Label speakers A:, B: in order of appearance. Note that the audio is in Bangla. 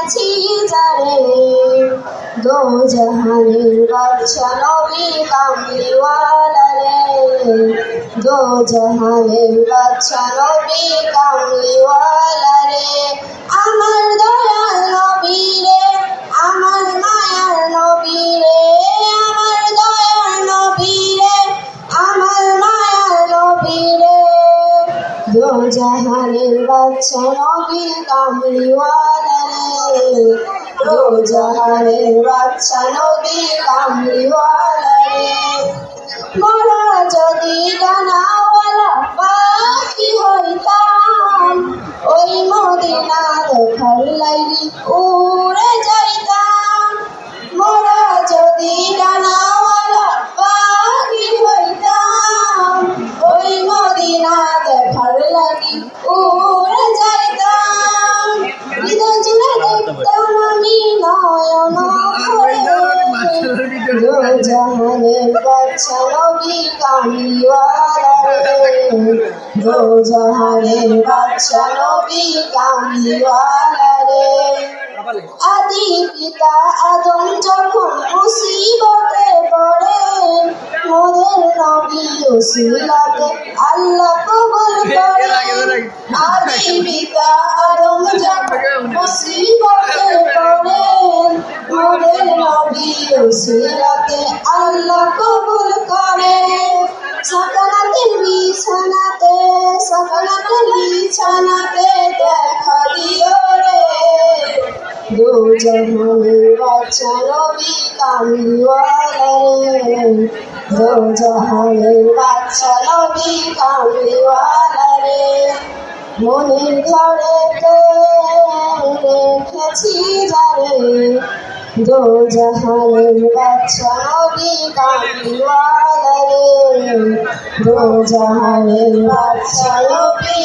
A: রেখেছি যারে দো জাহানের বাদশা নবী কামলিওয়ালা রে দো জাহানের বাদশা নবী জাহানের বাদশা নবী কামলিওয়ালা রে দো জাহানের বাদশা নবী কামলিওয়ালা রে যদি ডানাওয়ালা পাখি হইতাম, ওই মদিনা দেখার লাগি উড়ে লাগি যাইতাম। হৃদয় জুড়ে দেখতাম আমি নয়ন জাহানের বাদশা নবী কামলিওয়ালা রে জাহানের বাদশা নবী কামলিওয়ালা রে। আদি পিতা আদম যখন মুসিবতে উসিলাতে আল্লাহ কবুল করে আদি পিতা আদম যখন মুসিবতে পড়ে মোদের নবী উসিলাতে আল্লাহ কবুল করে বিছানাতে সকালাতের বিছানাতে দেখা দিও রে। দো জাহানের বাদশা নবী কামলিওয়ালা রে দো জাহানের বাদশা নবী কামলিওয়ালা রে মনের ঘরেতে রেখেছি যারে দো জাহানের বাদশা নবী কামলিওয়ালা রে দো জাহানের বাদশা নবী